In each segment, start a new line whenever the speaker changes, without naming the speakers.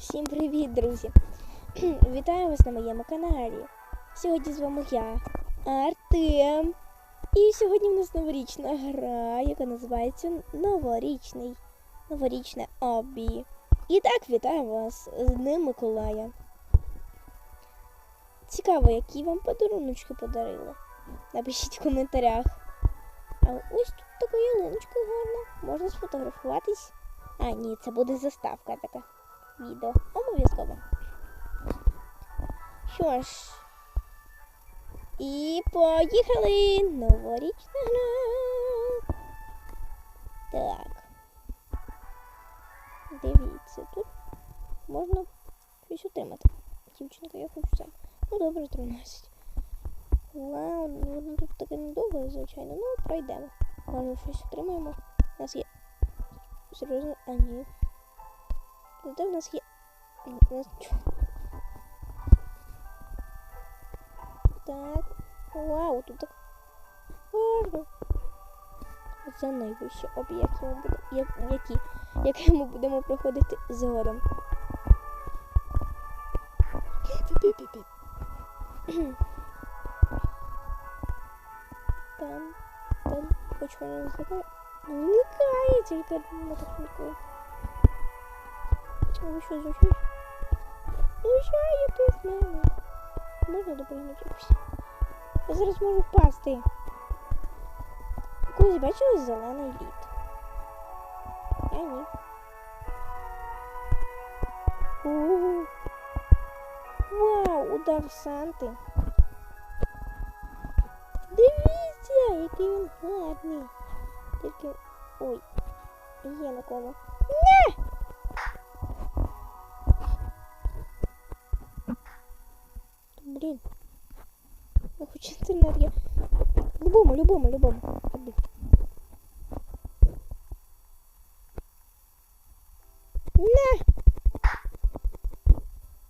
Всім привіт, друзі! Вітаю вас на моєму каналі. Сьогодні з вами я, Артем. І сьогодні в нас новорічна гра, яка називається Новорічний. Новорічне обі. І так, вітаю вас з Днем Миколая. Цікаво, які вам подаруночки подарили. Напишіть в коментарях. А ось тут така ялиночка гарна. Можна сфотографуватись. А, ні, це буде заставка така. Відео. Обов'язково. Що ж. І поїхали! Новорічна гра. Так. Дивіться, тут можна щось отримати. Дівчинка, я хочу сам. Ну добре, 13. Вау, ну воно тут таке недовго, звичайно. Ну, пройдемо. Може щось отримаємо. У нас є. Серйозно? А ні. Зате в нас є. Так. Вау, тут так гарно. Це найвищі об'єкти, ми як, які, які ми будемо проходити згодом. Там, там, хоч вона не зникає. Зникає, тільки на техніку. А ви що звучить? Знущаєте з мене. Можна? Я зараз можу впасти. Колись бачили зелений лід? Я ні. У-у-у. Вау, удар Санти. Дивіться, який він гарний. Тільки... Ой, є на кому. Не! Блін. Ну хоч інтернет є. Любому, любому, любому. Люблю. Не!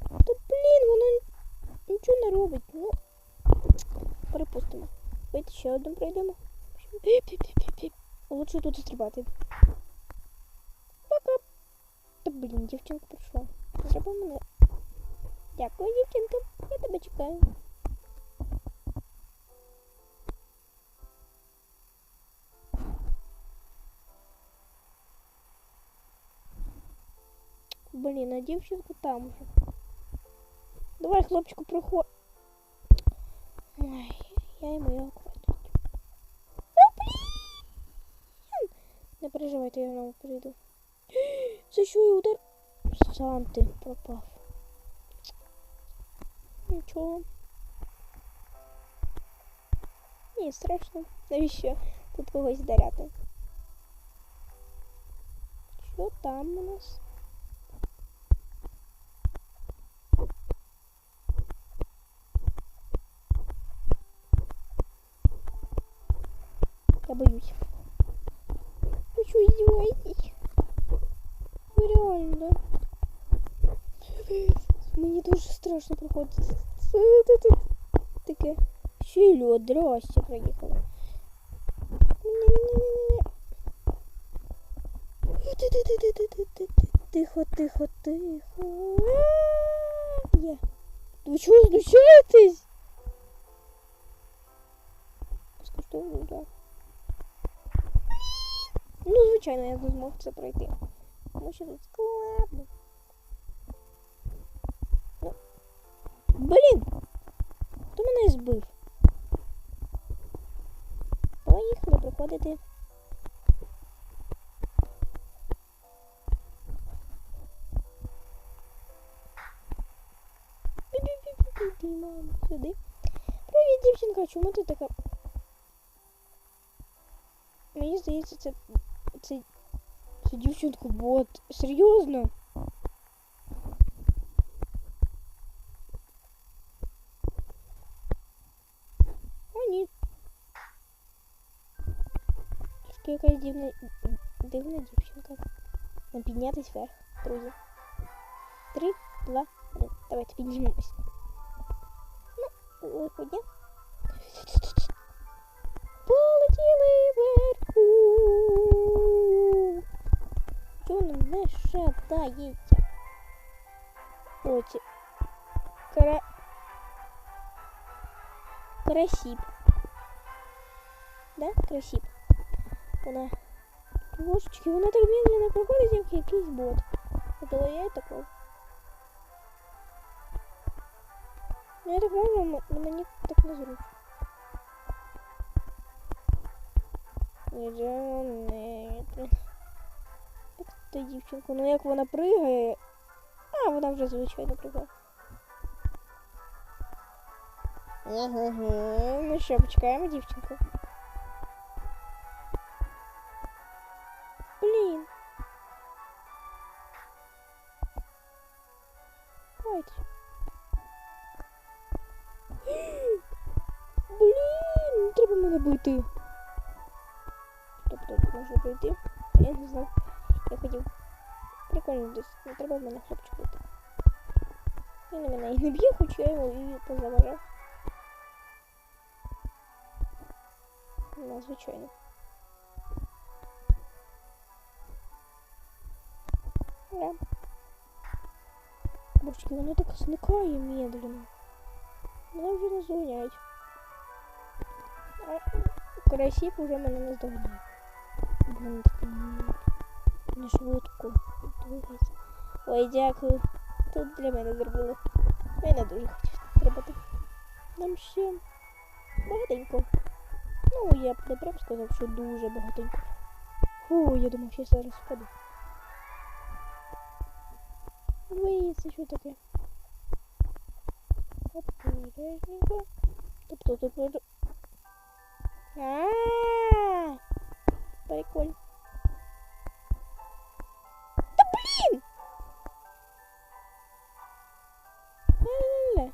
Та блін, воно нічого не робить. Ну, перепустимо. Давайте ще одну пройдемо. Лучше тут стрибати. Пока. Та блін, дівчинка прийшла. Зроби мене. Дякую, дівчинка. Я тебе чекаю. Блін, а дівчинку там уже. Давай, хлопчику, проход. Ой, я йому його хватить. А, блін! Не переживайте, я знову прийду. За що я удар? Санти пропав. Нічого. Ні, страшно. Навіщо тут когось даряти? Що там у нас? Я боюсь. Страшно проходить. Це таке. Таке. Сілю, здрасте, проїхали. Тихо, тихо, тихо. Є. Ви чого знущаєтесь? Ну, звичайно, я не змог це пройти. Тому що тут складно. Блін! Хто мене збив? Поїхали проходити. Сюди. Привіт, дівчинка, чому ти така? Мені здається, це. Це. Це дівчинку бот. Серйозно? Тільки якась дивна. Дивна дівчинка. Нам піднятись вверх, друзі. Три, два, один. Давайте піднімемось. Ну, виходня. Полетіли вверху. Чого не шатається? Оті. Кара... Красіп. Да? Красіп. Вона. Божечки, вона так медленно проходить, як якийсь бот. Тобто я і такого. Ну я так можу, мені так не зручно. Йдемо не. Як ти дівчинку? Ну як вона пригає. А, вона вже звичайно пригає. Ага, ну що, почекаємо дівчинку. Давайте. Блін, треба мене бити. Тобто можна пройти. Я не знав. Я хотів. Прикольно десь. Не треба в мене хлопчик бити. Він на мене і не б'є, хоч я його і позаважав. Ну, звичайно. Да. Божечки, воно так зникає медленно. Мене вже не здоганяють. А Карасіп уже мене не здоганяє. Блін, так не швидко. Ой, дякую. Тут для мене зробили. Мене дуже хочуть зробити. Нам ще багатенько. Ну, я б не прям сказав, що дуже багатенько. Фу, я думав, що зараз впаду. Ви, це що таке? Обережненько. Тобто тут можу... А-а-а! Прикольно. Да блин! Ля-ля-ля.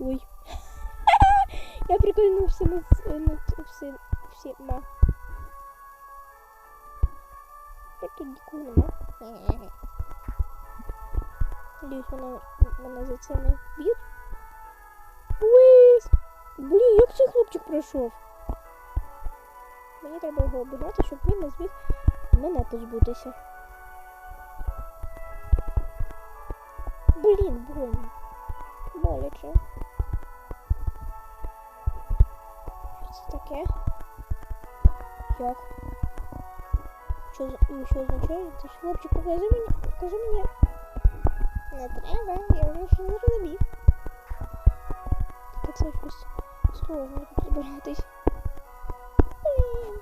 Ой. Я прикольнувся над, над всім, всіма. Тепер тут нікого нема. Надіюсь, вона мене за це не б'ють. Уиз! Блін, як цей хлопчик пройшов? Мені треба його обігнати, щоб він не зміг мене позбутися. Блін, больно. Боляче. Що це таке? Як? Що, з- і що означає? Це ж хлопчик, покажи мені, покажи мені. Не треба, я вже все зрозумів. Так це щось сложно тут збиратись. Блін.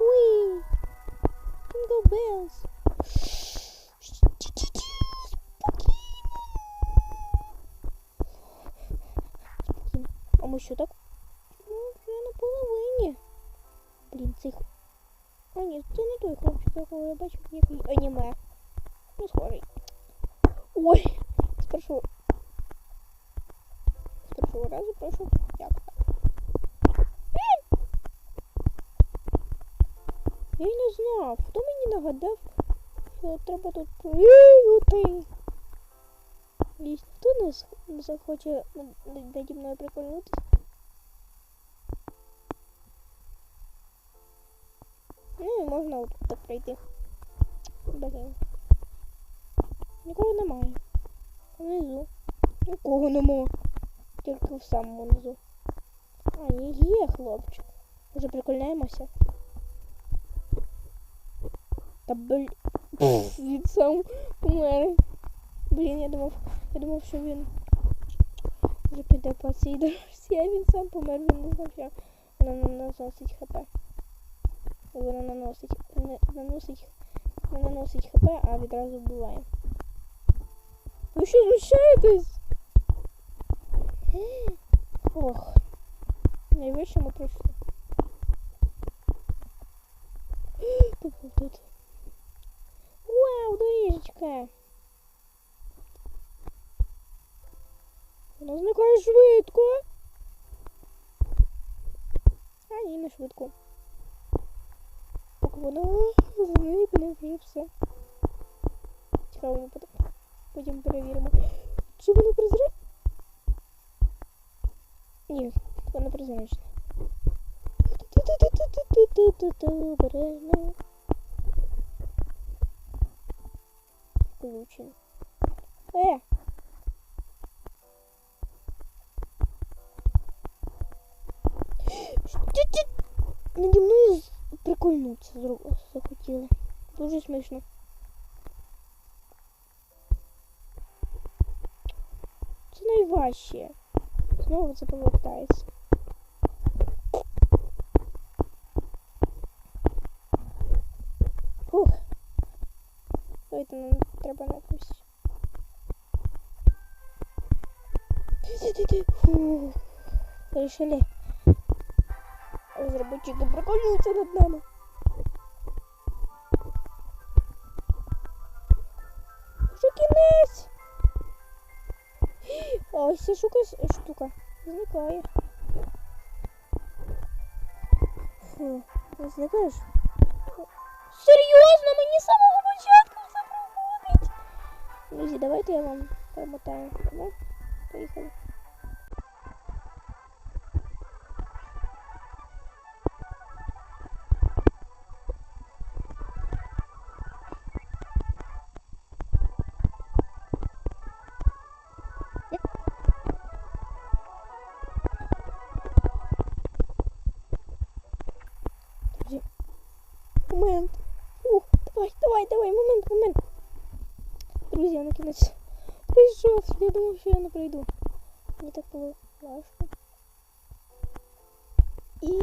Уй! Jingle bells. Спокійно. А ми що так? А ні, це не той хлопчик, якого я бачив, який аніме. Ну, схожий. Ой, з першого. З першого разу пройшов. Як так? Я не знав. Хто мені нагадав, що треба тут? Дійсно, хто нас не захоче над- наді мною прикольнутися? Ну і можна так пройти. Блін. Нікого немає. Внизу. Нікого нема. Тільки в самому низу. А, ні, є хлопчик. Уже прикольняємося. Та блін. Він сам помер. Блін, я думав, я думав, що він вже піде по цій дорожці, а він сам помер, він не знав, що вона наносить хп. Вона наносить, не, наносить, не наносить хп, а відразу вбиває. Ви що знущаєтесь? Ох. Найвище ми пройшли. Тут, тут. Вау, доріжечка. Вона зникає швидко. А ні, не швидко. Поки вона зникне вже все. Цікаво, ми потім, потім перевіримо. Чи воно прозрачне? Ні, воно прозрачне. Ту-ту-ту-ту-ту-ту-ту-ту, обережно. включений. Е! Що ти наді мною з- прикольнуться зро- захотіли. Дуже смішно. Це найважче. Знову це повертається. Фух. Давайте нам треба на якусь. Ти-ти-ти. Фух. Решили. Розробники над нами. Вже кінець. А ця штука, штука зникає. Фу, не зникаєш? Серйозно, мені з самого початку все проходить. Друзі, давайте я вам перемотаю. Добре? Поїхали. давай, давай, давай, момент, момент. Друзі, я накінець прийшов. Я думав, що я не прийду. Мені так було важко. І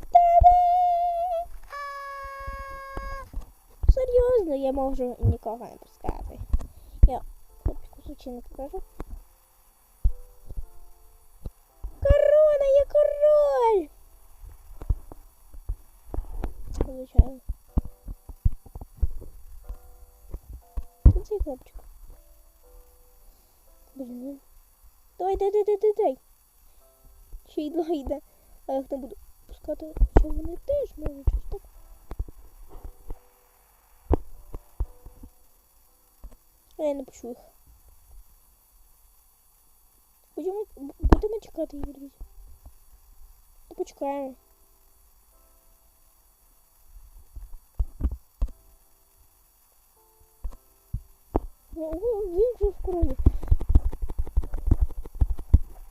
та-да! Серйозно, я можу нікого не пускати. Я хлопчику случайно покажу. Корона, я король! Звичайно. Цей хлопчик. Блін. Давай, дай, дай, дай, дай, дай. Ще й два йде. А їх не буду пускати, що вони теж можуть щось так. А я не пущу їх. Будемо, будемо чекати. Ну, почекаємо. Він короні.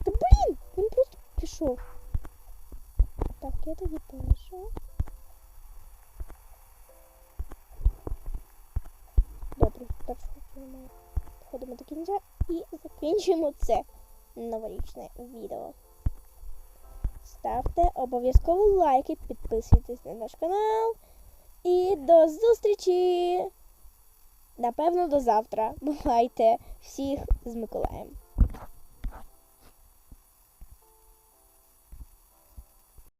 Та блін! Він просто пішов. Так, я тоді перша. Добре, першу немає. Доходимо до кінця і закінчимо це новорічне відео. Ставте обов'язково лайки, підписуйтесь на наш канал. І до зустрічі! Напевно, до завтра. Бувайте всіх з Миколаєм.